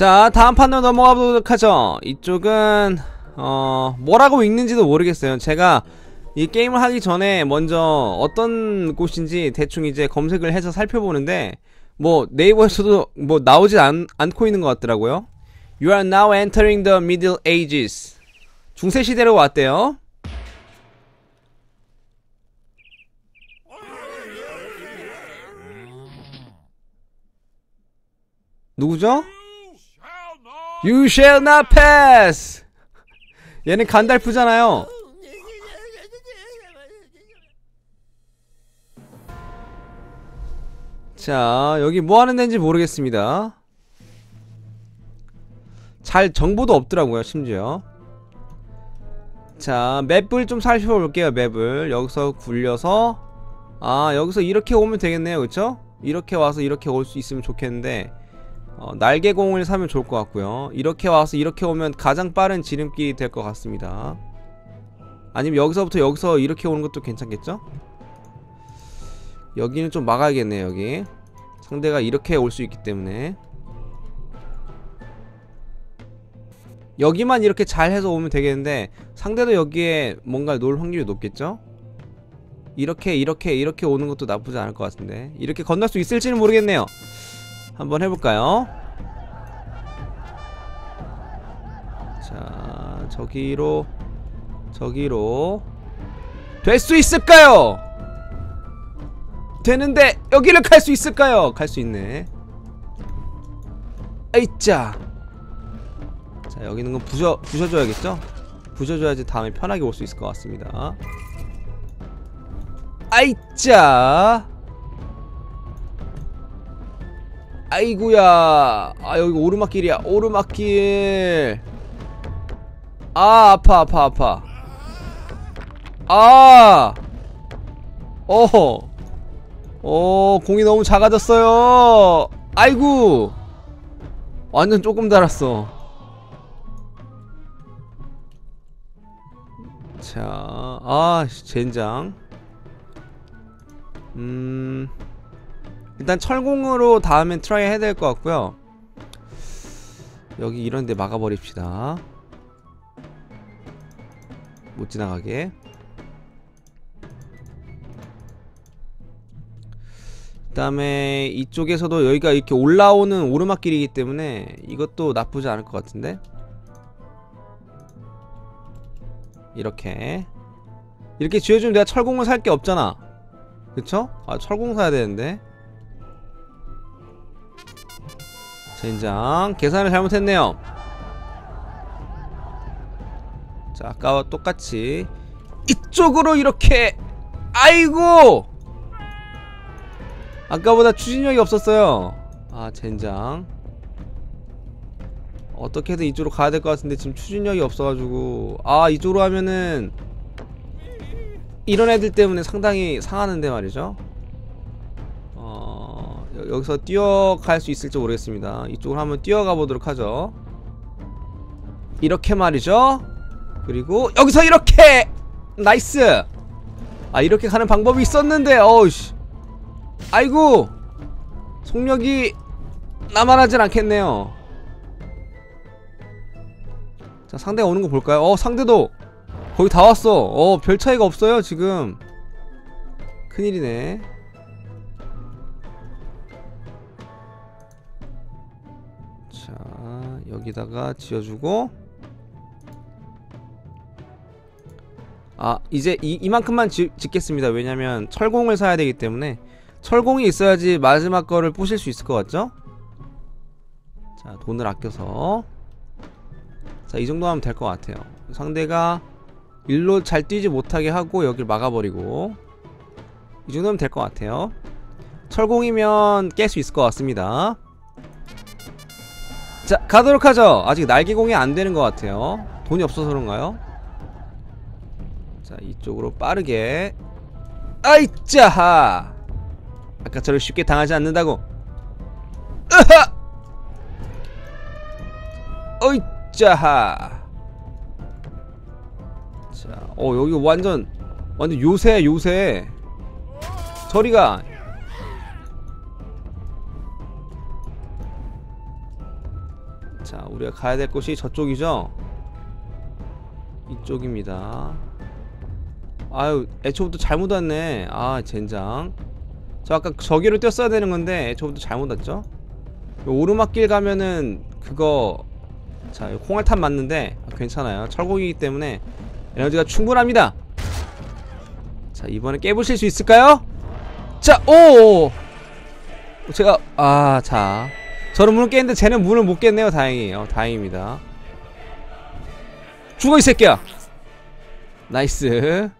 자 다음 판으로 넘어가 보도록 하죠. 이쪽은 어 뭐라고 읽는지도 모르겠어요. 제가 이 게임을 하기 전에 먼저 어떤 곳인지 대충 이제 검색을 해서 살펴보는데 뭐 네이버에서도 뭐 나오지 않, 않고 있는 것 같더라고요. You are now entering the Middle Ages. 중세 시대로 왔대요. 누구죠? You shall not pass. 얘는 간달프잖아요. 자, 여기 뭐 하는 데인지 모르겠습니다. 잘 정보도 없더라고요, 심지어. 자, 맵을 좀 살펴볼게요, 맵을. 여기서 굴려서 아, 여기서 이렇게 오면 되겠네요. 그쵸? 이렇게 와서 이렇게 올 수 있으면 좋겠는데 어, 날개공을 사면 좋을 것 같고요. 이렇게 와서 이렇게 오면 가장 빠른 지름길이 될 것 같습니다. 아니면 여기서부터 여기서 이렇게 오는 것도 괜찮겠죠? 여기는 좀 막아야겠네요 여기. 상대가 이렇게 올 수 있기 때문에. 여기만 이렇게 잘 해서 오면 되겠는데 상대도 여기에 뭔가 놓을 확률이 높겠죠? 이렇게 이렇게 이렇게 오는 것도 나쁘지 않을 것 같은데. 이렇게 건널 수 있을지는 모르겠네요 한번 해볼까요? 자 저기로 저기로 될 수 있을까요? 되는데 여기를 갈 수 있을까요? 갈 수 있네 에이짜 자 여기 있는 건 부셔, 부셔줘야겠죠? 부셔줘야지 다음에 편하게 올 수 있을 것 같습니다 아이짜 아이구야. 아 여기 오르막길이야. 오르막길. 아 아파 아파 아파. 아! 어허. 어 공이 너무 작아졌어요. 아이구 완전 조금 달았어. 자, 아, 젠장. 음, 일단 철공으로 다음엔 트라이 해야 될 것 같고요. 여기 이런데 막아버립시다. 못 지나가게. 그 다음에 이쪽에서도 여기가 이렇게 올라오는 오르막길이기 때문에 이것도 나쁘지 않을 것 같은데 이렇게 이렇게 지어주면 내가 철공을 살 게 없잖아 그쵸? 아 철공 사야 되는데 젠장 계산을 잘못했네요. 자 아까와 똑같이 이쪽으로 이렇게 아이고! 아까보다 추진력이 없었어요. 아 젠장. 어떻게든 이쪽으로 가야 될 것 같은데 지금 추진력이 없어가지고. 아 이쪽으로 하면은 이런 애들 때문에 상당히 상하는데 말이죠. 어... 여기서 뛰어갈 수 있을지 모르겠습니다. 이쪽으로 한번 뛰어가 보도록 하죠. 이렇게 말이죠. 그리고 여기서 이렇게! 나이스! 아 이렇게 가는 방법이 있었는데 어우씨. 아이고! 속력이 나만하진 않겠네요. 자 상대가 오는 거 볼까요? 어 상대도 거의 다 왔어. 어 별 차이가 없어요 지금. 큰일이네 여기다가 지어주고. 아 이제 이, 이만큼만 지, 짓겠습니다. 왜냐면 철공을 사야 되기 때문에 철공이 있어야지 마지막 거를 부실 수 있을 것 같죠? 자 돈을 아껴서. 자 이 정도 하면 될 것 같아요. 상대가 일로 잘 뛰지 못하게 하고 여길 막아버리고. 이 정도면 될 것 같아요. 철공이면 깰 수 있을 것 같습니다 자 가도록 하죠. 아직 날개공이 안되는 것 같아요. 돈이 없어서 그런가요? 자 이쪽으로 빠르게. 아이짜하 아까처럼 쉽게 당하지 않는다고. 으하! 어이짜하 자, 어 여기 완전 완전 요새 요새. 저리가 자 우리가 가야 될 곳이 저쪽이죠? 이쪽입니다. 아유 애초부터 잘못 왔네. 아 젠장. 저 아까 저기로 뛰었어야 되는 건데 애초부터 잘못 왔죠? 요 오르막길 가면은 그거 자 콩알탄 맞는데? 아, 괜찮아요. 철곡이기 때문에 에너지가 충분합니다. 자 이번에 깨부실 수 있을까요? 자 오! 제가 아자 저는 문을 깼는데 쟤는 문을 못 깼네요. 다행이에요. 다행입니다. 죽어 이 새끼야! 나이스